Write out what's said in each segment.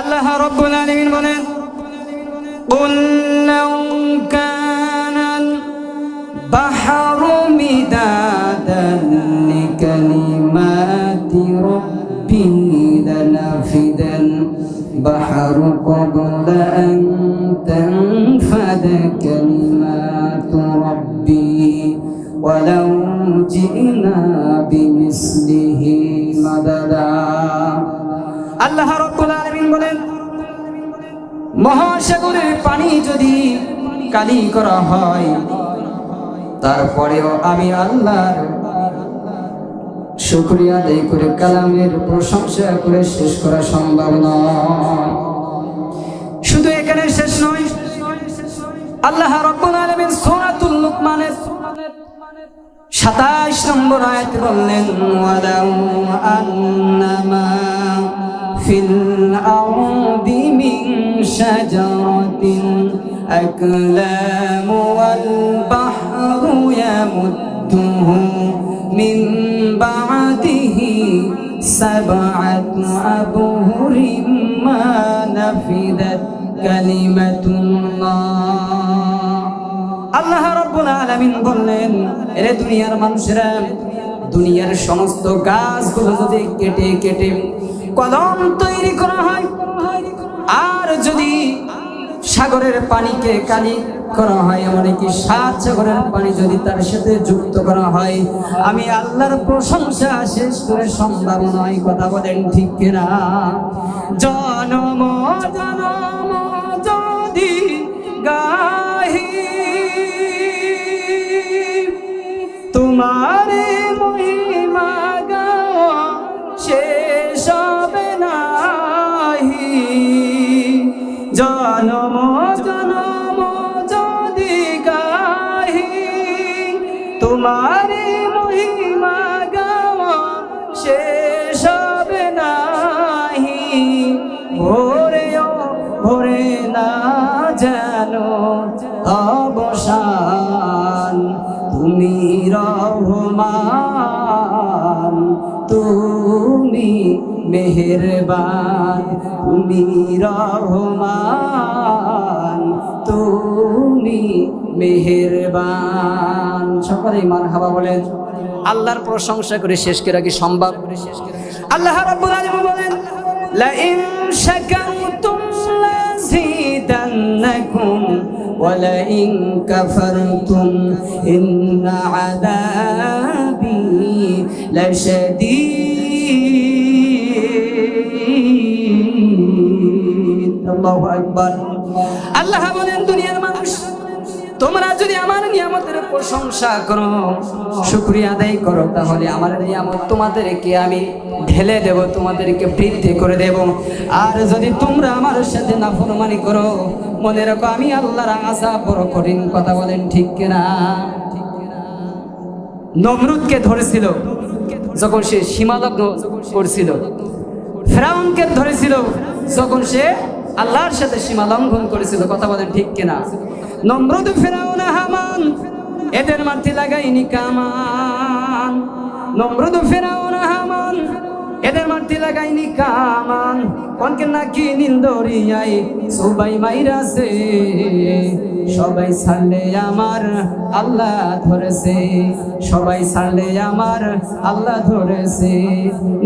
আল্লাহ রব্বুল আলামিন বলেন قل لو كان البحر مدادا لكلمات ربي لنفد البحر قبل أن মহাসাগরের পানি যদি কালি করা হয়, তারপরেও আমি আল্লাহর শুক্রিয়া আদায় করে কালামের প্রশংসা করে শেষ করা সম্ভব নয়। শুধু এখানে শেষ নয়, আল্লাহ রব্বুল আলামিন সূরাতুল লুকমানের 27 নম্বর আয়াতে বললেন, ওয়ালাউ আন্নামা শাজারাতিন আকলাম ওয়াল বাহরু ইয়ামুদ্দুহু মিন বা'দিহি সাবআতু আবহুরিম মা নাফিদাত কালিমাতুল্লাহ আল্লাহ রব্বুল আলামিন বললেন, এরে দুনিয়ার মানুষেরা, দুনিয়ার সমস্ত গাছগুলো যদি কেটে কেটে কলম তৈরি করা হয় আর যদি সাগরের পানিকে কালি করা হয়, এমনকি সাত সাগরের পানি যদি তার সাথে যুক্ত করা হয়, আমি আল্লাহর প্রশংসা শেষ করে সম্ভব নয় কথা বলেন ঠিক কিনা? জনম জনম। মেহেরবান, তুমি রহমান, তুমি মেহেরবান। সকলেই মান হাবা বলেন, আল্লাহর প্রশংসা করে শেষ করা কি সম্ভব? আল্লাহ রাব্বুল আলামিন বলেন লা ইন শাকারতুম লাযিদান্নাকুম ওয়া লা ইন কাফারতুম ইন্না আযাবি লাশাদীদ। আল্লাহু বলেন, দুনিয়ার মানুষ, তোমরা যদি আমার নিয়ামতের প্রশংসা করো, শুক্রিয়া আদায় করো, তাহলে আমার নিয়ামত তোমাদেরকে আমি ঢেলে দেব, তোমাদেরকে বৃদ্ধি করে দেব। আর যদি তোমরা আমার সাথে নাফরমানি করো, মনে রাখো আমি আল্লাহর আশা বড় কঠিন কথা বলেন ঠিক কিনা? নমরুদকে ধরেছিল, যখন সে সীমালগ্ন করছিল। ফেরাউনকে ধরেছিল, যখন সে আল্লাহর সাথে সীমা লঙ্ঘন করেছিল, কথা বলেন ঠিক কিনা? নম্রদ ফেরাউন হামান, এদের মাঠে লাগাইনি কামান। নম্রদ ফেরাউন হামান এদের মাটি লাগাইনি কামান কনকে নাকি নিন্দরিয়াই সবাই মাইরাছে, সবাই ছাড়লে আমার আল্লাহ ধরেছে, সবাই ছাড়লে আমার আল্লাহ ধরেছে।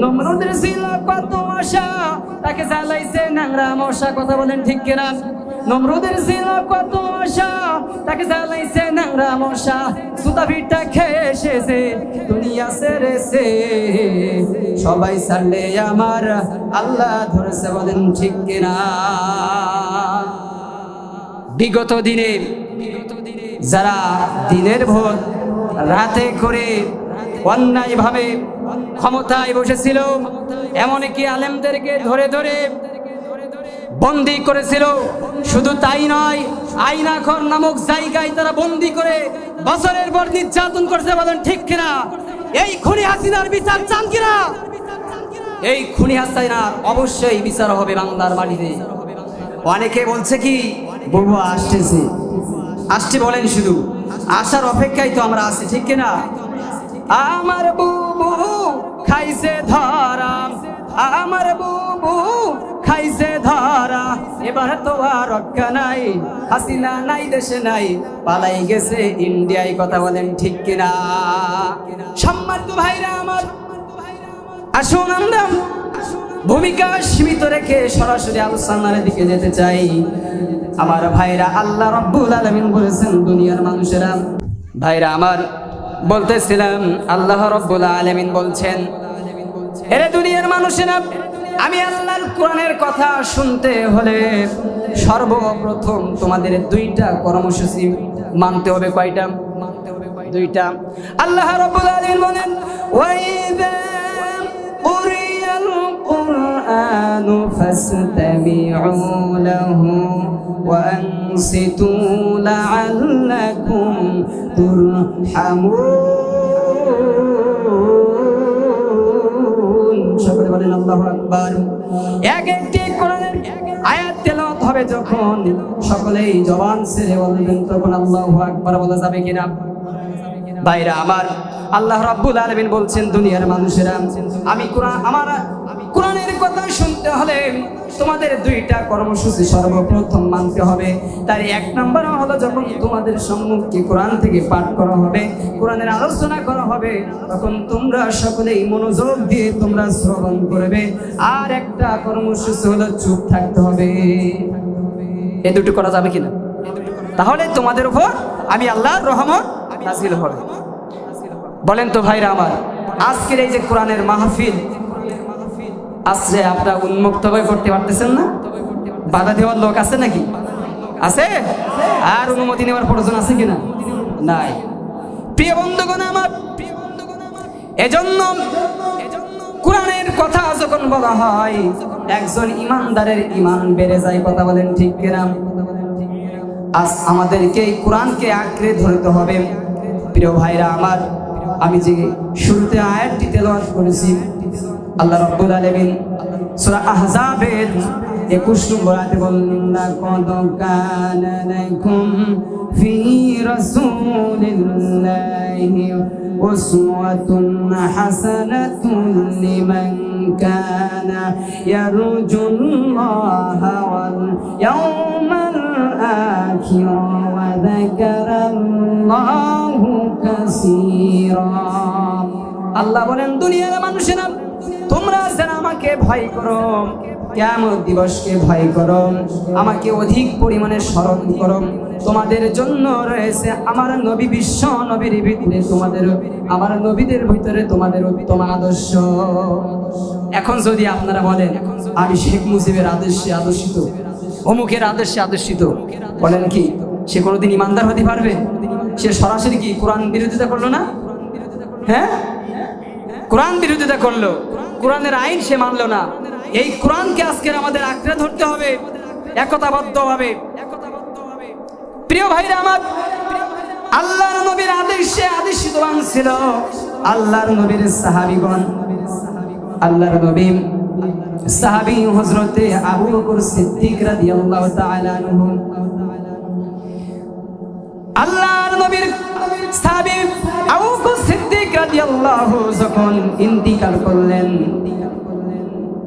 নমরুদের ছিল কত আশা তাকে জ্বালাইছে নাংরা মশা, কথা বলেন ঠিক কিনা? নমরুদের ছিল কত আশা, তাকে জ্বালাইছে ন্যাংরা মশা। সুতা ভিড়টা খেয়ে এসেছে, দুনিয়া সেরেছে। সবাই ছাড়লে আমার আল্লাহ ধরেছে বলেন ঠিক কিনা। বিগত দিনে যারা দিনের ভোট রাতে করে অন্যায়ভাবে ক্ষমতায় বসেছিল, এমনকি আলেমদেরকে ধরে ধরে বন্দি করেছিল। শুধু তাই নয় আইনাখর নামক জায়গায় তারা বন্দি করে বছরের পর নির্যাতন করছে বলেন ঠিক কিনা? এই খুনি হাসিনার বিচার চান কিনা? এই খুনি হাসিনার অবশ্যই বিচার হবে বাংলার মাটিতে। অনেকে বলছে কি বউ আসতেছে। আসছে বলেন শুধু। আসার অপেক্ষায় তো আমরা আছি, ঠিক কিনা? আমার বুবু খাইছে ধরাম। আমার বুবু খাইছে ধর। এবার তো আর রক্ষা নাই, হাসিনা নাই, দেশে নাই, পালাই গেছে ইন্ডিয়ায়, কথা বলেন ঠিক কিনা? সম্মানিত ভাইরা আমার, আসুন আমরা ভূমিকা সীমিত রেখে সরাসরি আলোচনার দিকে যেতে চাই। আমার ভাইরা আল্লাহ রব্বুল আলমিন বলেছেন, দুনিয়ার মানুষেরা, ভাইরা আমার, বলতেছিলাম, আল্লাহ রব্বুল আলমিন বলছেন এরে দুনিয়ার মানুষেরা আমি আল্লাহর কোরআনের কথা শুনতে হলে সর্বপ্রথম তোমাদের দুইটা কর্মসূচি মানতে হবে কয়টা মানতে হবে দুইটা আল্লাহ রব্বুল আলামিন বলেন ওয়াইদা কুরিয়াল কুরআনু ফাসতামিউ লাহু وأنصتوا لعلكم ترحمون বলেন আল্লাহ আকবার। এক একটি কোরআনের আয়াত তেলাওয়াত হবে যখন সকলেই জবান ছেড়ে বলবেন, তখন আল্লাহ আকবার বলা যাবে কিনা? ভাইরা, আমার আল্লাহ রাব্বুল আলামিন বলছেন, দুনিয়ার মানুষেরা, আমি কোরআন, আমার কোরআনের কথা শুনতে হলে তোমাদের দুইটা কর্মসূচি সর্বপ্রথম মানতে হবে। তার এক নম্বর হলো যখন তোমাদের সম্মুখে কোরআন থেকে পাঠ করা হবে, কোরআনের আলোচনা করা হবে, তখন তোমরা সকলেই মনোযোগ দিয়ে তোমরা শ্রবণ করবে। আর একটা কর্মসূচি হলো চুপ থাকতে হবে। এ দুটো করা যাবে কিনা? তাহলে তোমাদের উপর আমি আল্লাহর রহমত হবে। বলেন তো ভাইরা আমার, আজকের এই যে কোরআনের মাহফিল আসছে আপনারা উন্মুক্ত হয়ে করতে পারতেছেন না? বাধা দেওয়ার লোক আছে নাকি? আছে? আর অনুমতি নেওয়ার প্রয়োজন আছে কিনা? নাই। প্রিয় বন্ধুগণ আমার, এজন্য কোরআনের কথা যখন বলা হয়, একজন ইমানদারের ইমান বেড়ে যায়, কথা বলেন ঠিক কিনা? আজ আমাদেরকে এই কোরআনকে আঁকড়ে ধরতে হবে। প্রিয় ভাইরা আমার, আমি যে শুরুতে আয়াতটি তেলাওয়াত করেছি আল্লাহ রাব্বুল আলামিন সূরা আহজাবের 21 নম্বর আয়াতে বললেন লাকাদ কানা লাকুম ফি রাসূলিল্লাহি উসওয়াতুন হাসানাতুন লিমান কানা ইয়ারজুল্লাহা ওয়াল ইয়াওমাল আখির ওয়া যাকারাল্লাহু আল্লাহ বলেন, দুনিয়ার মানুষেরা তোমরা যেন আমাকে ভয় করো কেমন দিবসকে ভয় করো, আমাকে অধিক পরিমাণে স্মরণ করো। তোমাদের জন্য রয়েছে আমার নবী বিশ্ব নবীর ভিতরে তোমাদের, আমার নবীদের ভিতরে তোমাদের উত্তম আদর্শ। এখন যদি আপনারা বলেন, আমি শেখ মুজিবের আদর্শে আদর্শিত, অমুকের আদর্শে আদর্শিত, বলেন কি, সে কোনোদিন ইমানদার হতে পারবে? সে সরাসরি কি কোরআন বিরোধিতা করল না? হ্যাঁ? কোরআন বিরোধিতা করল। কোরআনের আইন সে মানলো না। এই কোরআনকে আজকে আমাদের আঁকড়ে ধরতে হবে। একতাবদ্ধ হবে প্রিয় ভাইরা আমার, আল্লাহর নবীর আদেশে আদেশিতবান ছিল আল্লাহর নবীর সাহাবিগণ, আল্লাহর নবী, সাহাবী হযরতে আবু বকর সিদ্দিক রাদিয়াল্লাহু তাআলা আল্লাহর নবীর রাদিয়াল্লাহু যখন ইন্তিকাল করলেন,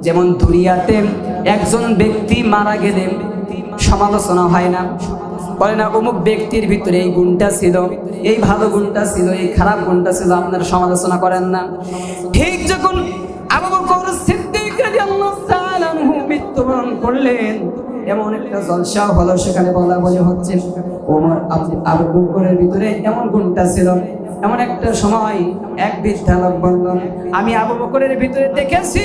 যেমন দুনিয়াতে একজন ব্যক্তি মারা গেলে সমালোচনা হয় না। বলে না, অমুক ব্যক্তির ভিতরে এই গুণটা ছিল, এই ভালো গুণটা ছিল, এই খারাপ গুণটা ছিল, আপনারা সমালোচনা করেন না। ঠিক যখন আবু বকর সিদ্দিক রাদিয়াল্লাহু তাআলা মৃত্যুবরণ করলেন এমন একটা জলসা হলো সেখানে বলা বলে হচ্ছে, ওমর আবু- বকরের ভিতরে এমন গুণটা ছিল, এমন একটা সময় এক বৃদ্ধা লোক বলল, আমি আবু বকরের ভিতরে দেখেছি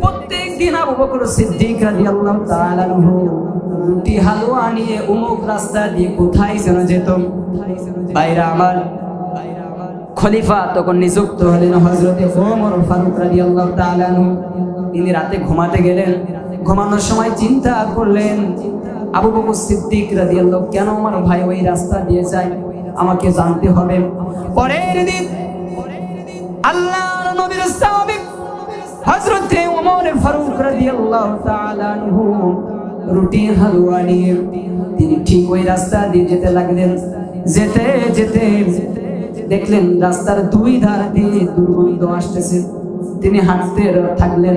প্রত্যেক দিন আবু বকর সিদ্দিক রাদিয়াল্লাহু তাআলা রুটি হালুয়া নিয়ে উমুক রাস্তা দিয়ে কোথায় যেন যেত। বাইরা আমার, খলিফা তখন নিযুক্ত হলেন হজরতে ওমর ফারুক রাদিয়াল্লাহু তাআলা তিনি রাতে ঘুমাতে গেলেন। ঘুমানোর সময় চিন্তা করলেন। আবু বকর সিদ্দিক রাদিয়াল্লাহু কেন আমার ভাই ওই রাস্তা দিয়ে যায়? আমাকে জানতে হবে। পরের দিন আল্লাহর নবীর সাহাবী হযরতে ওমর ফারুক রাদিয়াল্লাহু তাআলা আনহু রুটি হালুয়া নিয়ে তিনি ঠিক ওই রাস্তা দিয়ে যেতে লাগলেন। যেতে যেতে দেখলেন রাস্তার দুই ধার দিয়ে দুর্গন্ধ আসতেছে। তিনি হাঁটতে থাকলেন।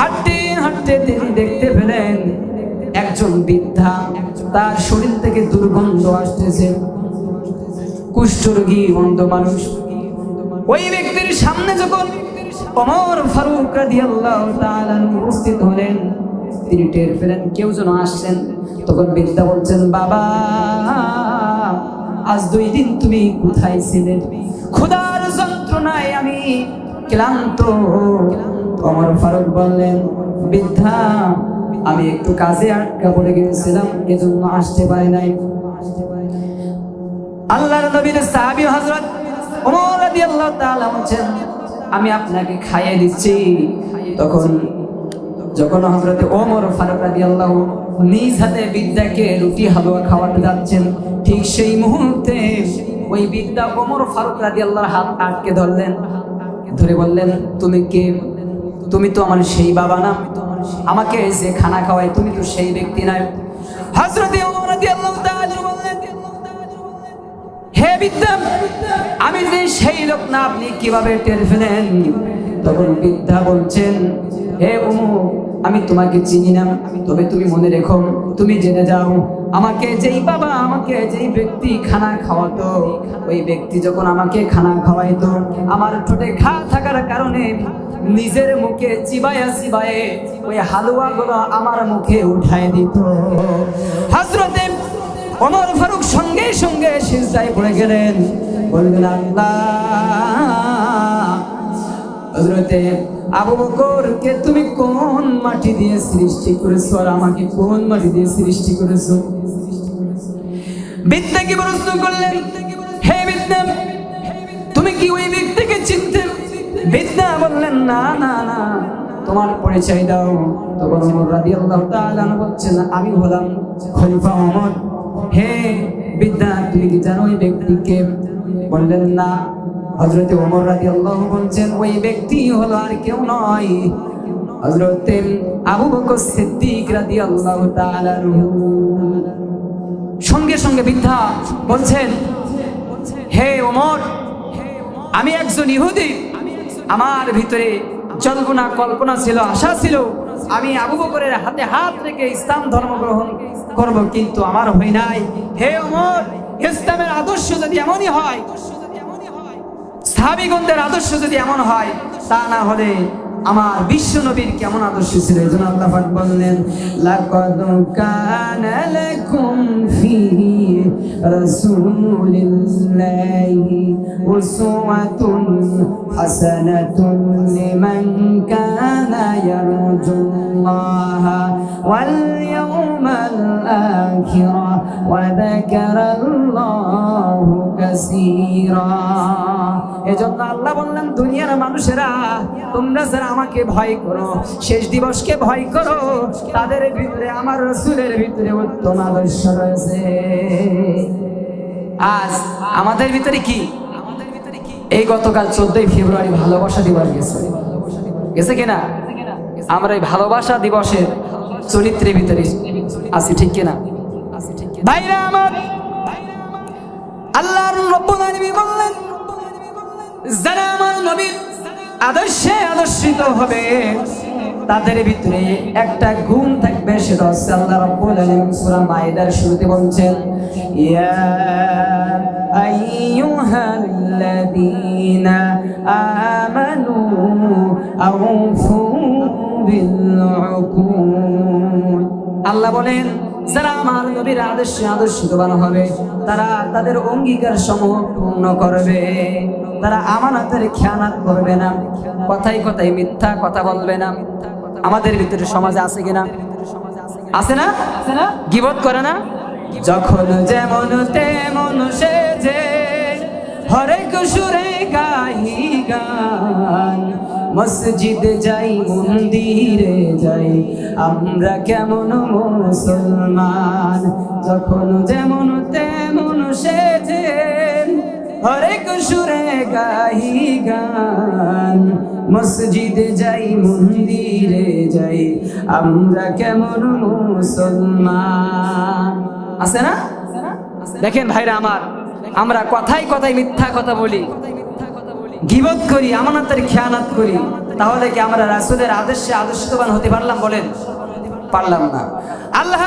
হাঁটতে হাঁটতে তিনি দেখতে পেলেন একজন বৃদ্ধা। তার শরীর থেকে দুর্গন্ধ আসতেছে। কুষ্ঠরোগী অন্ধ মানুষ। ওই ব্যক্তির সামনে যখন ওমর ফারুক উপস্থিত হলেন, তিনি টের পেলেন, কেউ যেন আসছেন। তখন বৃদ্ধা বলছেন, বাবা, আজ দুই দিন তুমি কোথায় ছিলে? ক্ষুধার যন্ত্রণায় আমি ক্লান্ত। অমর ফারুক বললেন বৃদ্ধা, আমি একটু কাজে আটকা পড়ে গিয়েছিলাম, এজন্য আসতে পারি নাই। আল্লাহর নবীর সাহাবী হযরত ওমর রাদিয়াল্লাহু তাআলা বলেন আমি আপনাকে খাইয়ে দিচ্ছি। তখন, যখন হযরত ওমর ফারুক রাদিয়াল্লাহু নিজ হাতে বিদ্যাকে রুটি, হালুয়া খাওয়াতে যাচ্ছেন, ঠিক সেই মুহূর্তে ওই বিদ্যা ওমর ফারুক রাদিয়াল্লাহর হাত আটকে ধরলেন। ধরে বললেন, তুমি কে? তুমি তো আমার সেই বাবা না। আমাকে যে খানা খাওয়ায়, তুমি তো সেই ব্যক্তি নাই হে বিদ্যা আমি যে সেই লোক না, আপনি কীভাবে টের ফেলেন তখন বিদ্যা বলছেন, হে আমি তোমাকে চিনি না। তবে তুমি মনে রেখো, তুমি জেনে যাও, আমাকে যেই বাবা, আমাকে যেই ব্যক্তি খানা খাওয়াতো, ওই ব্যক্তি যখন আমাকে খানা খাওয়াইতো, আমার ঠোঁটে ঘা থাকার কারণে নিজের মুখে চিবায়া চিবায়ে ওই হালুয়া গুলো আমার মুখে উঠায় দিত। হাজরতে ওমর ফারুক সঙ্গে সঙ্গে সিজদায় পড়ে গেলেন। বললেন, আল্লাহ, হযরতে আবু বকরকে তুমি কোন মাটি দিয়ে সৃষ্টি করেছ আর আমাকে কোন মাটি দিয়ে সৃষ্টি করেছ? বিদ্যা কি প্রশ্ন করলেন? হে বিদ্যা, তুমি কি ওই ব্যক্তিকে চিনতে বিদ্যা বললেন, না না না, তোমার পরিচয় দাও। তখন ওমর রাদিয়াল্লাহু তাআলা বলছেন, আমি হলাম খলিফা ওমর হে বিদ্যা, তুমি কি জানো ওই ব্যক্তিকে? বললেন, না। হজরতে ওমর রাদিয়াল্লাহু বলছেন, ওই ব্যক্তি হলো আর কেউ নয়। হজরতে আবু বকর সিদ্দিক রাদিয়াল্লাহু তাআলা সঙ্গে সঙ্গে বৃদ্ধা বলছেন, হে ওমর আমি একজন ইহুদি। আমার ভিতরে জল্পনা কল্পনা ছিল, আশা ছিল। আমি আবু বকরের হাতে হাত রেখে ইসলাম ধর্ম গ্রহণ করব, কিন্তু আমার হয় নাই। হে ওমর, ইসলামের আদর্শ যদি এমনই হয়, সাহাবিগণদের আদর্শ যদি এমন হয় তা না হলে আমার বিশ্ব নবীর কেমন আদর্শ ছিল? এই জন্য আল্লাহ পাক বললেন, লাকাদ কানা ফি রাসূলিল্লাহি উসওয়াতুন হাসানাতুন লিমান কানা ইয়ারজুল্লাহা ওয়াল ইয়াউমাল আখিরা ওয়া যাকারাল্লাহু কাসীরা এজন্য আল্লাহ বললেন, দুনিয়ার মানুষেরা, তোমরা যারা আমাকে ভয় করো, শেষ দিবসকে ভয় করো, তাদের ভিতরে আমার রসুলের ভিতরে উত্তম আদর্শ রয়েছে। আজ আমাদের ভিতরে কি? এই গতকাল চোদ্দই ফেব্রুয়ারি ভালোবাসা দিবস গেছে। গেছে কিনা? আমরা এই ভালোবাসা দিবসের চরিত্রের ভিতরে আছি, ঠিক কিনা? ভাইরা আমার আল্লাহর আলামিন বললেন, যারা আমার নবীর আদর্শে আদর্শিত হবে, তাদের ভিতরে একটা গুণ থাকবে, সেটা হচ্ছে আল্লাহ রাব্বুল আলামিন সূরা মাইদার শুরুতে বলছেন, ইয়া আইয়ুহাল্লাযীনা আমানু আউফু বিল আল্লাহ বলেন যারা আমার নবীর আদর্শে আদর্শিত বানো হবে, তারা তাদের অঙ্গীকার সমূহ পূর্ণ করবে। তারা আমানতের খেয়ানাত করবে না। কথাই কথাই মিথ্যা কথা বলবে না। আমাদের ভিতরে সমাজে আছে কিনা? আছে না? গিবত করে না? যখন যেমন তেমন সে যে হরেক সুরে গাহি গান মসজিদে যাই, মন্দিরে যাই। আমরা কেমন মুসলমান? যখন যেমন তেমন সেজে হরেক সুরে গাহি গান। মসজিদে যাই, মন্দিরে যাই, আমরা কেমন মুসলমান? আছে না? দেখেন ভাইরা আমার, আমরা কথাই কথাই মিথ্যা কথা বলি। গিবত করি, আমানতের খেয়ানাত করি, তাহলে কি আমরা রাসুলের আদর্শে আদর্শবান হতে পারলাম বলেন? পারলাম না। আল্লাহ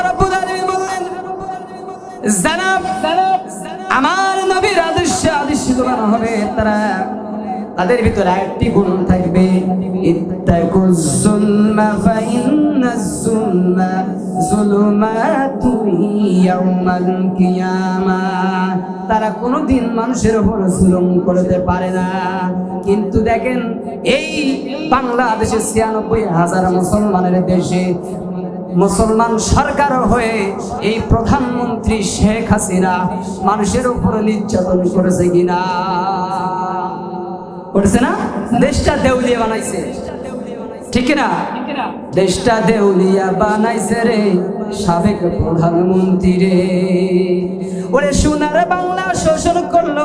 আমার নবীর আদর্শে আদর্শবান হবে তারা। তাদের ভিতরে একটি গুণ থাকবে। তারা কোনোদিন মানুষের উপর জুলুম করতে পারে না। কিন্তু দেখেন, এই বাংলাদেশে ছিয়ানব্বই হাজার মুসলমানের দেশে মুসলমান সরকার হয়ে এই প্রধানমন্ত্রী শেখ হাসিনা মানুষের উপর নির্যাতন করেছে কিনা? করেছে না? দেশটা দেউলিয়া বানাইছে। ঠিক না দেশটা দেউলিয়া বানাইছে রে, সাবেক প্রধানমন্ত্রী রে। ওরে সোনার বাংলা শোষণ করল,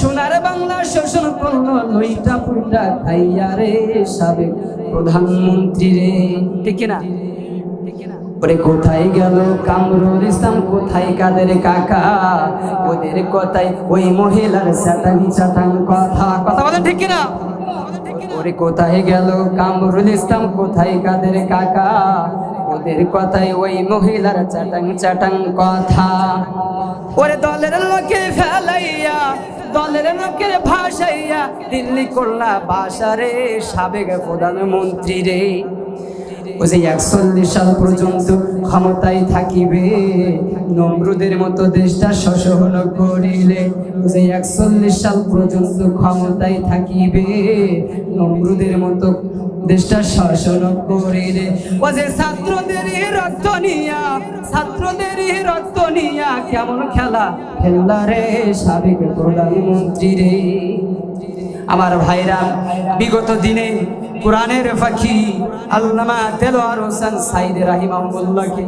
সোনার বাংলা শোষণ করল, লইটা পুইটা খাইয়া রে, সাবেক প্রধানমন্ত্রী রে। ঠিক না ওরে কোথায় গেল কামরুল ইসলাম? কোথায় কাদের কাকা? ওদের কথাই ওই মহিলার চাটাং চাটাং কথা। কথা বলেন ঠিক না ওরে কোথায় গেল কামরুল ইসলাম? কোথায় কাদের কাকা? ওদের কথাই ওই মহিলার চাটাং চাটাং কথা। ওরে দলের লোকে ফেলাইয়া, দলের লোকের ভাসাইয়া, দিল্লি করলা বাসারে সাবেক প্রধানমন্ত্রী রে। ও যে একচল্লিশ সাল পর্যন্ত ক্ষমতায় থাকিবে। নমরুদের মতো দেশটা শোষণ করিলে ও যে একচল্লিশ সাল পর্যন্ত ক্ষমতায় থাকিবে। নমরুদের মতো দেশটা শাসন করিলে ও যে ছাত্রদের রক্ত নিয়া, ছাত্রদের রক্ত নিয়া কেমন খেলা খেলা রে সাবেক প্রধানমন্ত্রী রে। আমার ভাইরা, বিগত দিনে কোরআনের পাখি আল্লামা তেলোয়ার হোসেন সাইদ রাহিমাহুল্লাহকে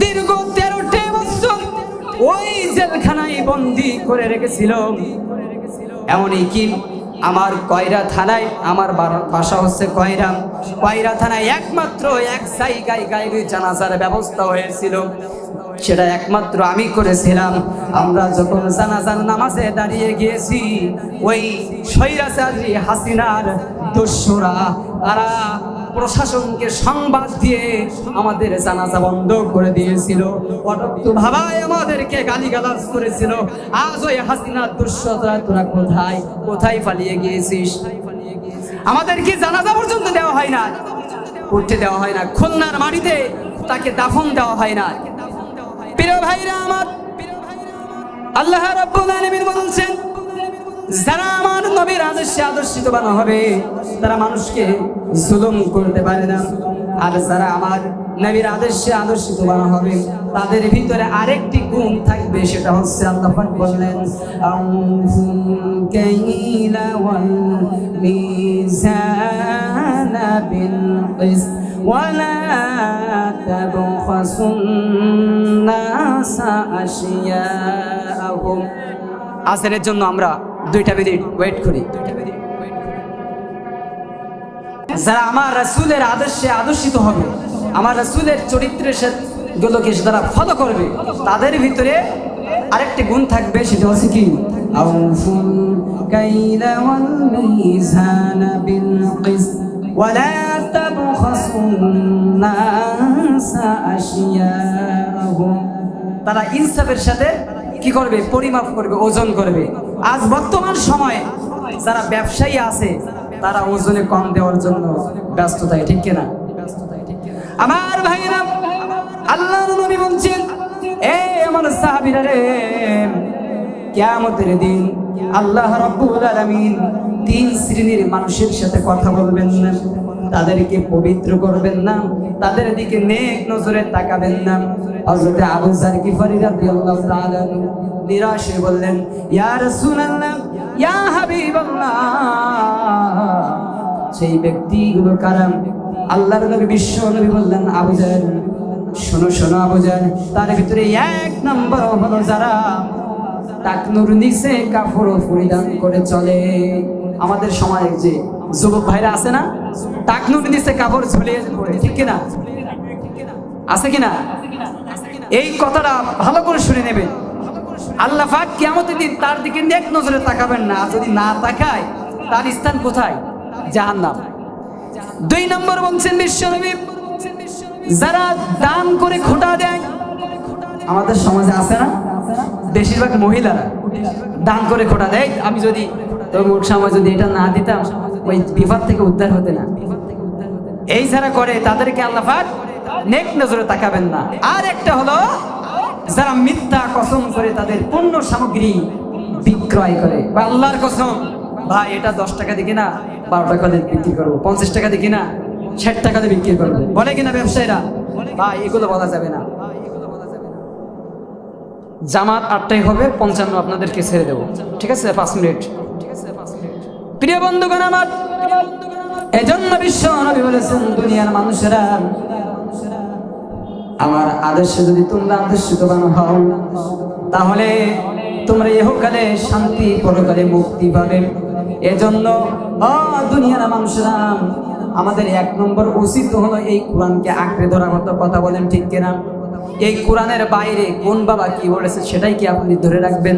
দীর্ঘ তেরোটি বছর ওই জেলখানায় বন্দি করে রেখেছিল। এমনই কি আমার কয়রা থানায়, আমার বাসা হচ্ছে কয়রা। কয়রা থানায় একমাত্র এক জায়গায় গায়েবী জানাজার ব্যবস্থা হয়েছিল। সেটা একমাত্র আমি করেছিলাম। আমরা যখন জানাজার নামাজে দাঁড়িয়ে গিয়েছি, ওই স্বৈরাচারী হাসিনার দস্যুরা, তারা প্রশাসনকে সংবাদ দিয়ে আমাদের জানাজা বন্ধ করে দিয়েছিল। ভাবায় আমাদেরকে গালিগালাজ করেছিল। আজ ওই হাসিনার দুঃসরা তোরা কোথায়? কোথায় পালিয়ে গিয়েছিস? আমাদেরকে জানাজা পর্যন্ত দেওয়া হয় না। করতে দেওয়া হয় না। খুলনার মাটিতে তাকে দাফন দেওয়া হয় না। প্রিয় ভাইরা আমার, আল্লাহ রাব্বুল আলামিন বলছেন, যারা আমার নবীর আদর্শে আদর্শিত বানা হবে, তারা মানুষকে জুলুম করতে পারে না। আর যারা আমার নবীর আদর্শে আদর্শিত বানা হবে, তাদের ভিতরে আরেকটি গুণ থাকবে, সেটা হচ্ছে আল্লাহ পাক বললেন মিজানা বিল কিসত। ولا تبخسوا الناس أشياءهم আসরের জন্য আমরা দুইটা মিনিট ওয়েট করি যারা আমার রাসূলের আদর্শে আদর্শিত হবে আমার রাসূলের চরিত্রের সাথে গুলোকে যারা ফলো করবে তাদের ভিতরে আরেকটি গুণ থাকবে সেটা হচ্ছে কি আউফুল কাইলা ওয়াল মিজানা বিল কিসত ওয়ালা তারা ইনসাফের সাথে কি করবে? পরিমাপ করবে, ওজন করবে। আজ বর্তমান সময়ে যারা ব্যবসায়ী আছে, তারা ওজনে কম দেওয়ার জন্য ব্যস্ত থাকে ঠিক কিনা? আমার ভাইরা আল্লাহ নবী বলছেন, এ আমার সাহাবীরা রে, কিয়ামতের দিন আল্লাহ রাব্বুল আলামিন তিন শ্রেণির মানুষের সাথে কথা বলবেন না। তাদেরকে পবিত্র করবেন না, তাদের দিকে নেক নজরে তাকাবেন না। হযরত আবু যার গিফারি রাদিয়াল্লাহু তাআলা নিরাশ বললেন, ইয়া রাসূলুল্লাহ, ইয়া হাবিবাল্লাহ। সেই ব্যক্তিগুলো কারাম আল্লাহর নবী, বিশ্ব নবী বললেন, আবু জাহেল শোনো শোনো আবু জাহেল তার ভিতরে এক নম্বর হলো যারা টাকনুর নিচে কাপড় পরিধান করে চলে। আমাদের সমাজে যে যুবক ভাইরা আছে না টাকনুর নিচে কাপড় ঝুলিয়ে পড়ে, ঠিক কিনা? আছে কিনা? এই কথাটা ভালো করে শুনে নেবেন। আল্লাহ পাক কিয়ামতের দিন তার দিকে নেক নজরে তাকাবেন না। যদি না তাকায়, তার স্থান কোথায়? জাহান্নাম। দুই নম্বর বলছেন বিশ্বনবী, যারা দান করে খোটা দেয়, আমাদের সমাজে আছে না? বেশিরভাগ মহিলারা দান করে খোটা দেয়। আমি যদি তমুক সময় যদি এটা না দিতাম, ওই বিপদ থেকে উদ্ধার হতে না। এই যারা করে, তাদেরকে আল্লাহ পাক নেক নজরে তাকাবেন না। আর একটা হলো, যারা মিথ্যা কসম করে তাদের পণ্য সামগ্রী বিক্রয় করে। বা আল্লাহর কসম, ভাই, এটা দশ টাকা দিয়ে কিনা, বারো টাকা দিয়ে বিক্রি করব, পঞ্চাশ টাকা দিয়ে কিনা, ষাট টাকা দিয়ে বিক্রি করব। বলে কিনা ব্যবসায়ীরা? ভাই, এগুলো বলা যাবে না। জামাত আটটাই হবে, পঞ্চান্ন আপনাদেরকে ছেড়ে দেবো। ঠিক আছে, পাঁচ মিনিট। প্রিয় বন্ধুগণ আমার, এজন্য বিশ্ব নবী বলেছেন, দুনিয়ার মানুষেরা আমার আদর্শে যদি তোমরা আদর্শিত বানো হও, তাহলে তোমরা ইহকালে শান্তি পরকালে মুক্তি পাবে। এজন্য দুনিয়ার মানুষেরা, আমাদের এক নম্বর উচিত হলো এই কোরআনকে আঁকড়ে ধরার মতো কথা বলেন, ঠিক কিনা? এই কোরআনের বাইরে কোন বাবা কি বলেছে সেটাই কি আপনি ধরে রাখবেন?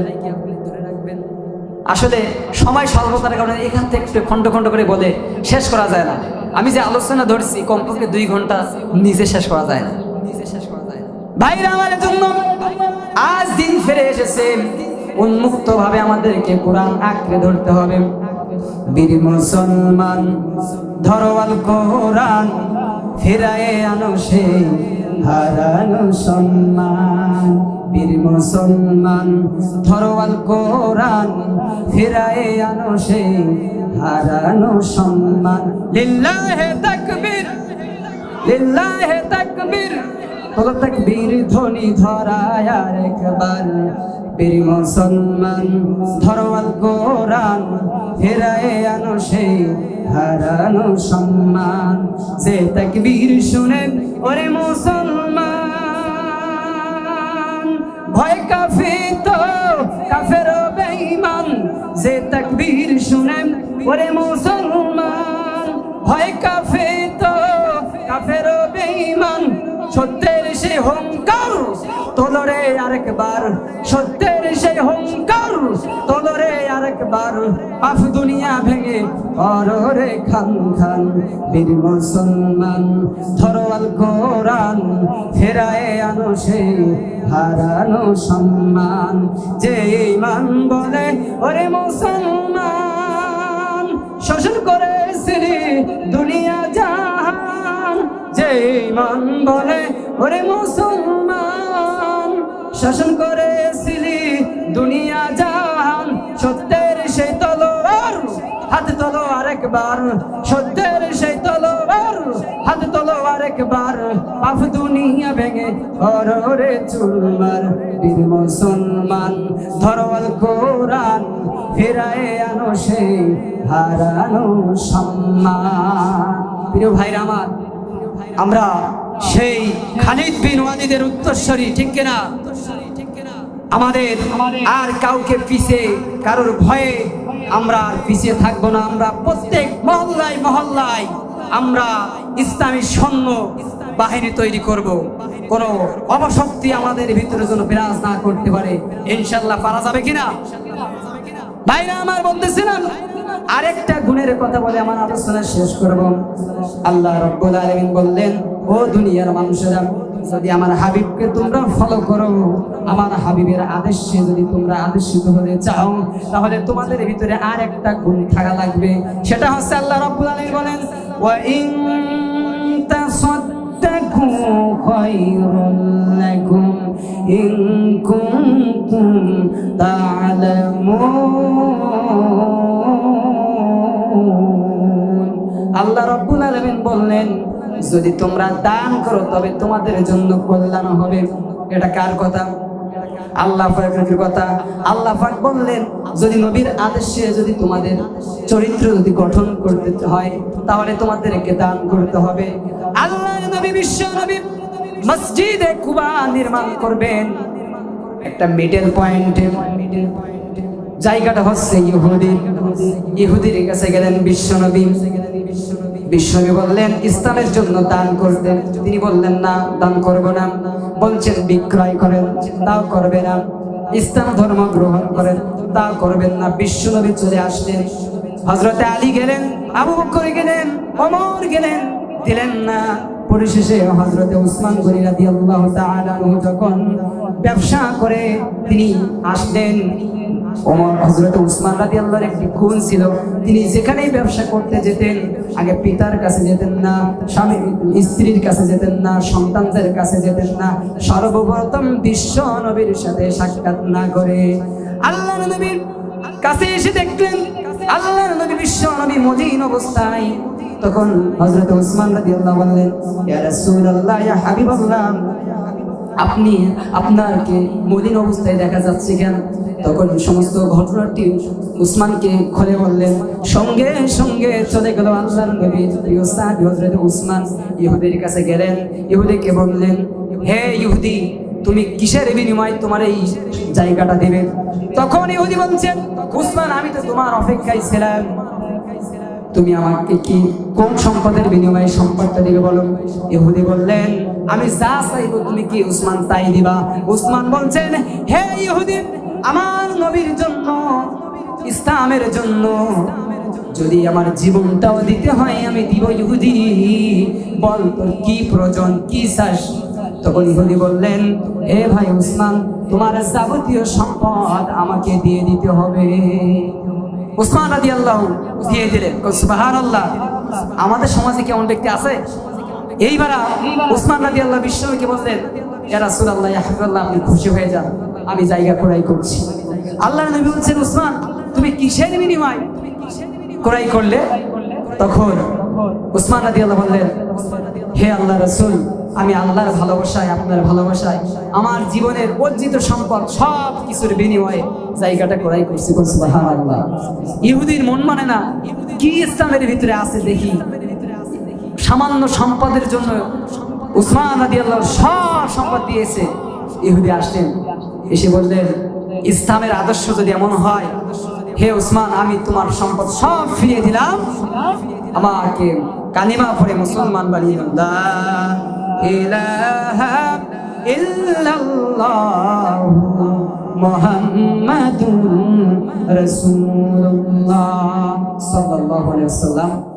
আসলে সময় স্বল্পতার কারণে এখান থেকে একটু খণ্ড খণ্ড করে বলে শেষ করা যায় না। আমি যে আলোচনা ধরছি, কমপক্ষে দুই ঘণ্টা নিজে শেষ করা যায় না। ভাইরা আমার জন্য আজ দিন ফিরে এসেছে। উন্মুক্ত ভাবে আমাদেরকে কোরআন আঁকড়ে ধরতে হবে। বীর মুসলমান ধরওয়াল কোরআন, ফিরায়ে আনো সে হারানো সম্মান। বীর মুসলমান। ধরওয়াল কোরআন ফিরায়ে আনো সে হারানো সম্মান। লিল্লাহে তাকবীর লিল্লাহে তাকবীর। হলো তাকবীর ধ্বনি ধরায় আর একবার বীর মুসলমান ধরওয়াল কোরআন ফেরায় আনো সেই হারানো সম্মান। যে তাকবীর শুনে ওরে মুসলমান ভয় কাফি তো কাফের বেঈমান, যে তাকবীর শুনে ওরে মুসলমান। ভয় কাফে তো কাফের বেঈমান, সত্যের সে হংকার তোলরে আরেকবার। সত্যের সে হংকার তোলরে আরেকবার। আফ দুনিয়া ভেঙে অররে খান খান, বীর মুসলমান। ধরওয়াল কোরআন, ফেরায় আনো সে হারানো সম্মান, যে ইমান বলে, ওরে মুসলমান, শোষণ করেছিলি দুনিয়া জাহান। যে ইমান বলে, ওরে মুসলমান শাসন করেছিলি দুনিয়া জাহান। সত্যের সেই তলোয়ার, হাত তোলো আরেকবার সত্যের আরেকবার পাপ দুনিয়া ভেঙে অররে চুলমার বীর মুসলমান ধরওয়াল কোরআন ফেরায় আনো সেই হারানো সম্মান। প্রিয় ভাইরা আমার, আমরা সেই খালিদ বিন ওয়ালিদের উত্তরস্বরী, ঠিক কিনা? আমাদের আর কাউকে পিছে, কারোর ভয়ে আমরা আর পিছিয়ে থাকব না। আমরা প্রত্যেক মহল্লায় মহল্লায় আমরা ইসলামী সৈন্য বাহিনী তৈরি করব। কোন অপশক্তি আমাদের ভিতরে যেন বিরাজ না করতে পারে ইনশাল্লাহ পারা যাবে কিনা? ভাইরা আমার বলতেছিলাম, আরেকটা গুণের কথা বলে আমার আলোচনা শেষ করব। আল্লাহ রব্বুল আলামিন বললেন, ও দুনিয়ার মানুষেরা, যদি আমার হাবিবকে তোমরা ফলো করো, আমার হাবিবের আদেশে যদি তোমরা আদেশিত হতে চাও, তাহলে তোমাদের ভিতরে আর একটা গুণ থাকা লাগবে। সেটা হচ্ছে আল্লাহ রব্বুল আলামিন বলেন ইন তাসাদ্দাকু খায়রুল লাকুম ইন কুনতুম তা'লামুন আল্লাহ রাব্বুল আলামিন বললেন, যদি তোমরা দান করো, তবে তোমাদের জন্য কল্যাণ হবে। এটা কার কথা? আল্লাহ পাকের কথা আল্লাহ পাক বললেন, যদি নবীর আদেশে যদি তোমাদের চরিত্র যদি গঠন করতে হয়, তাহলে তোমাদেরকে দান করতে হবে। আল্লাহ নবী বিশ্ব নবী মসজিদে কুবা নির্মাণ করবেন। একটা মিডল পয়েন্টে জায়গাটা হচ্ছে ইহুদি। ইহুদির কাছে গেলেন বিশ্বনবী বিশ্বনবী বললেন, ইসলামের জন্য দান করতেন তিনি বললেন, না, দান করব না। বলছেন, বিক্রয় করেন, তাও করবে না। ইসলাম ধর্ম গ্রহণ করেন, তাও করবেন না। বিশ্বনবী চলে আসলেন। হজরতে আলী গেলেন, আবু বকর গেলেন অমর গেলেন, দিলেন না। পরিশেষে হজরতে উসমান রাদিয়াল্লাহু তাআলা যখন ব্যবসা করে তিনি আসলেন। ওমর হজরত উসমান রাদিয়াল্লাহর একটি খুন ছিল। তিনি যেখানেই ব্যবসা করতে যেতেন, আগে পিতার কাছে যেতেন না, স্বামী, স্ত্রীর কাছে যেতেন না, সন্তানদের কাছে যেতেন না, সর্বপ্রথম বিশ্ব নবীর সাথে সাক্ষাৎ না করে। আল্লাহ নবীর কাছে এসে দেখলেন আল্লাহ নবী বিশ্ব নবী মদিন অবস্থায়। তখন হজরত উসমান রাদিয়াল্লাহু বললেন, ইয়া রাসূলুল্লাহ, ইয়া হাবিবাল্লাহ। আপনি, আপনাকে মদিন অবস্থায় দেখা যাচ্ছে কেন? তখন সমস্ত ঘটনাটি উসমানকে খুলে বললেন, সঙ্গে সঙ্গে চলে গেল সাহাবী উসমান ইহুদের কাছে গেলেন। ইহুদিকে বললেন, হে ইহুদি, তুমি কিসের বিনিময়ে তোমার এই জায়গাটা দেবে? তখন ইহুদি বলছেন, উসমান, আমি তো তোমার অপেক্ষায় ছিলাম। তুমি আমাকে কি কোন সম্পদের বিনিময়ে সম্পদটা দিবে বলো? ইহুদি বললেন আমি যা চাইব তুমি কি উসমান তাই দিবা? উসমান বলছেন, হে ইহুদি আমার নবীর জন্য, ইসলামের জন্য যদি আমার জীবনটাও দিতে হয়, আমি দিব ইহুদি। বল তোর কি প্রয়োজন, কি চাস? তখন ইহুদি বললেন, হে ভাই উসমান, তোমার যাবতীয় সম্পদ আমাকে দিয়ে দিতে হবে। উসমান আদি আল্লাহ দিয়ে দিলেন সুবাহান আল্লাহ আমাদের সমাজে কেমন ব্যক্তি আছে? এইবার উসমান আল্লাহ বিশ্বকে আপনি খুশি হয়ে যান। আমি জায়গা করছি। আল্লাহ নবী বলছেন, উসমান, তুমি কিসের বিনিময় করলে? তখন উসমান আল্লাহ বললেন, হে আল্লাহ রসুল, আমি আল্লাহর ভালোবাসায়, আপনার ভালোবাসায়, আমার জীবনের অর্জিত সম্পদ সব কিছুর বিনিময়ে জায়গাটা ক্রয় করছি। ইহুদির মন মানে না, কি ইসলামের ভিতরে আছে দেখি। সামান্য সম্পদের জন্য উসমান আদি আল্লাহ সব সম্পদ দিয়েছে। ইহুদি আসলেন, এসে বললেন, ইসলামের আদর্শ যদি এমন হয়, হে উসমান, আমি তোমার সম্পদ সব ফিরিয়ে দিলাম। আমাকে কালিমা পড়ে মুসলমান বানিয়ে মুহাম্মাদুর ওয়াসাল্লাম।